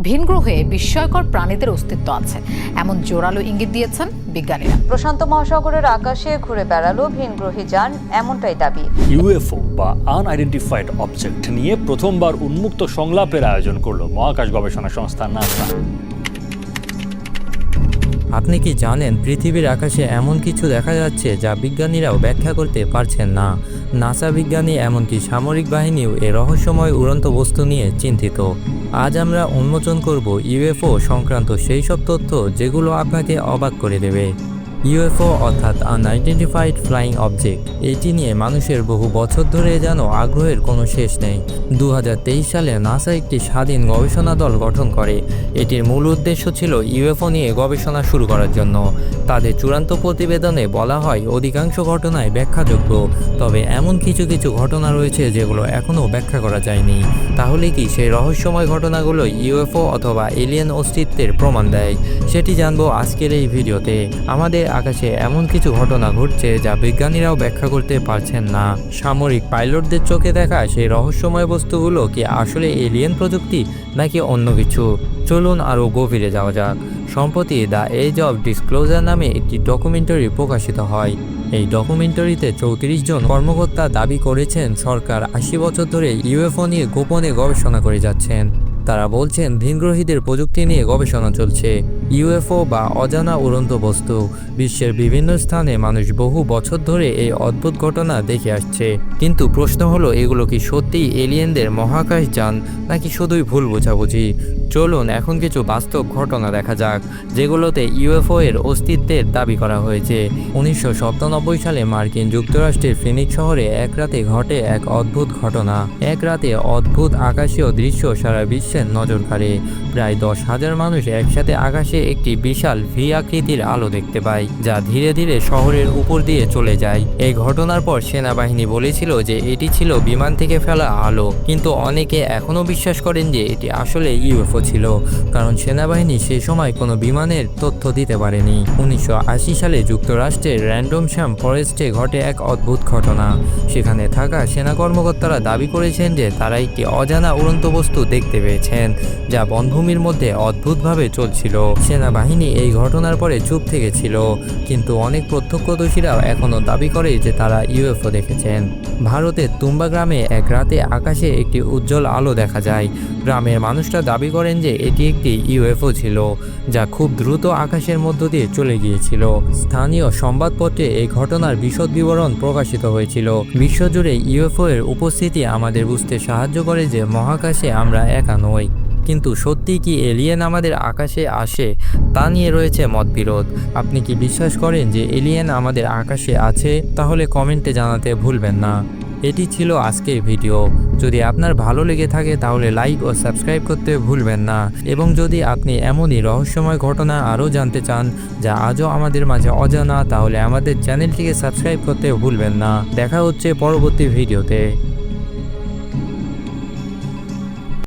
ভিনগ্রহে বিস্ময়কর প্রাণীদের অস্তিত্ব আছে। এমন জোরালো ইঙ্গিত দিয়েছেন বিজ্ঞানীরা। প্রশান্ত মহাসাগরের আকাশে ঘুরে বেড়ালো ভিনগ্রহী যান এমনটাই দাবি। ইউএফও বা আনআইডেন্টিফাইড অবজেক্ট নিয়ে প্রথমবার উন্মুক্ত সংলাপের আয়োজন করল মহাকাশ গবেষণা সংস্থা নাসা। আপনি কি জানেন পৃথিবীর আকাশে এমন কিছু দেখা যাচ্ছে যা বিজ্ঞানীরাও ব্যাখ্যা করতে পারছেন না? নাসা বিজ্ঞানী এমনকি সামরিক বাহিনীও এ রহস্যময় উড়ন্ত বস্তু নিয়ে চিন্তিত। আজ আমরা উন্মোচন করব ইউএফও সংক্রান্ত সেই সব তথ্য যেগুলো আপনাকে অবাক করে দেবে। ইউএফও অর্থাৎ আনআইডেন্টিফাইড ফ্লাইং অবজেক্ট। এটি নিয়ে মানুষের বহু বছর ধরে যেন আগ্রহের কোনো শেষ নেই। দু হাজার তেইশ সালে নাসা একটি স্বাধীন গবেষণা দল গঠন করে। এটির মূল উদ্দেশ্য ছিল ইউএফও নিয়ে গবেষণা শুরু করার জন্য। তাদের চূড়ান্ত প্রতিবেদনে বলা হয়, অধিকাংশ ঘটনায় ব্যাখ্যাযোগ্য। তবে এমন কিছু কিছু ঘটনা রয়েছে যেগুলো এখনও ব্যাখ্যা করা যায়নি। তাহলে কি সেই রহস্যময় ঘটনাগুলো ইউএফও অথবা এলিয়েন অস্তিত্বের প্রমাণ দেয়? সেটি জানব আজকের এই ভিডিওতে। আমাদের আকাশে এমন কিছু ঘটনা ঘটছে যা বিজ্ঞানীরাও ব্যাখ্যা করতে পারছেন না। সামরিক পাইলটদের চোখে দেখা সেই রহস্যময় বস্তুগুলো কি আসলে এলিয়েন প্রযুক্তি নাকি অন্য কিছু? চলুন আরও গভীরে যাওয়া যাক। সম্প্রতি দ্য এজ অব ডিসক্লোজার নামে একটি ডকুমেন্টারি প্রকাশিত হয়। এই ডকুমেন্টারিতে চৌত্রিশ জন কর্মকর্তা দাবি করেছেন সরকার আশি বছর ধরে ইউএফও নিয়ে গোপনে গবেষণা করে যাচ্ছেন। তারা বলছেন ভিনগ্রহীদের প্রযুক্তি নিয়ে গবেষণা চলছে। ইউএফও বা অজানা উড়ন্ত বস্তু। বিশ্বের বিভিন্ন স্থানে মানুষ বহু বছর ধরে এই অদ্ভুত ঘটনা দেখে আসছে। কিন্তু প্রশ্ন হলো, এগুলো কি সত্যিই এলিয়েনদের মহাকাশ যান, নাকি শুধুই ভুল বোঝাবুঝি? চলুন, এখন কিছু বাস্তব ঘটনা দেখা যাক, যেগুলোতে ইউএফও এর অস্তিত্বের দাবি করা হয়েছে। উনিশশো সাতানব্বই সালে মার্কিন যুক্তরাষ্ট্রের ফিনিক্স শহরে এক রাতে ঘটে এক অদ্ভুত ঘটনা। এক রাতে অদ্ভুত আকাশীয় দৃশ্য সারা বিশ্বের নজর কাড়ে প্রায় দশ হাজার মানুষ একসাথে আকাশে একটি বিশাল ভি আকৃতির আলো দেখতে পায়, যা ধীরে ধীরে শহরের উপর দিয়ে চলে যায়। এই ঘটনার পর সেনাবাহিনী বলেছিল যে এটি ছিল বিমান থেকে ফেলা আলো, কিন্তু অনেকে এখনও বিশ্বাস করেন যে এটি আসলে ইউএফও ছিল, কারণ সেনাবাহিনী সে সময় কোনো বিমানের তথ্য দিতে পারেনি। উনিশশো আশি সালে যুক্তরাষ্ট্রের র্যান্ডম শ্যাম ফরেস্টে ঘটে এক অদ্ভুত ঘটনা। সেখানে থাকা সেনা কর্মকর্তারা দাবি করেছেন যে তারা একটি অজানা উড়ন্ত বস্তু দেখতে পেয়েছেন যা বনভূমির মধ্যে অদ্ভুতভাবে চলছিল। সেনাবাহিনী এই ঘটনার পরে চুপ থেকেছিল, কিন্তু অনেক প্রত্যক্ষদর্শীরাও এখনও দাবি করে যে তারা ইউএফও দেখেছেন। ভারতের তুম্বা গ্রামে এক রাতে আকাশে একটি উজ্জ্বল আলো দেখা যায়। গ্রামের মানুষরা দাবি করেন যে এটি একটি ইউএফও ছিল, যা খুব দ্রুত আকাশের মধ্য দিয়ে চলে গিয়েছিল। স্থানীয় সংবাদপত্রে এই ঘটনার বিশদ বিবরণ প্রকাশিত হয়েছিল। বিশ্বজুড়ে ইউএফও এর উপস্থিতি আমাদের বুঝতে সাহায্য করে যে মহাকাশে আমরা একা নই কিন্তু সত্যি কি এলিয়েন আমাদের আকাশে আসে? তা নিয়ে রয়েছে মতবিরোধ। আপনি কি বিশ্বাস করেন যে এলিয়েন আমাদের আকাশে আছে? তাহলে কমেন্টে জানাতে ভুলবেন না। এটি ছিল আজকের ভিডিও। যদি আপনার ভালো লেগে থাকে তাহলে লাইক ও সাবস্ক্রাইব করতে ভুলবেন না। এবং যদি আপনি এমনই রহস্যময় ঘটনা আরও জানতে চান যা আজও আমাদের মাঝে অজানা, তাহলে আমাদের চ্যানেলটিকে সাবস্ক্রাইব করতে ভুলবেন না। দেখা হচ্ছে পরবর্তী ভিডিওতে।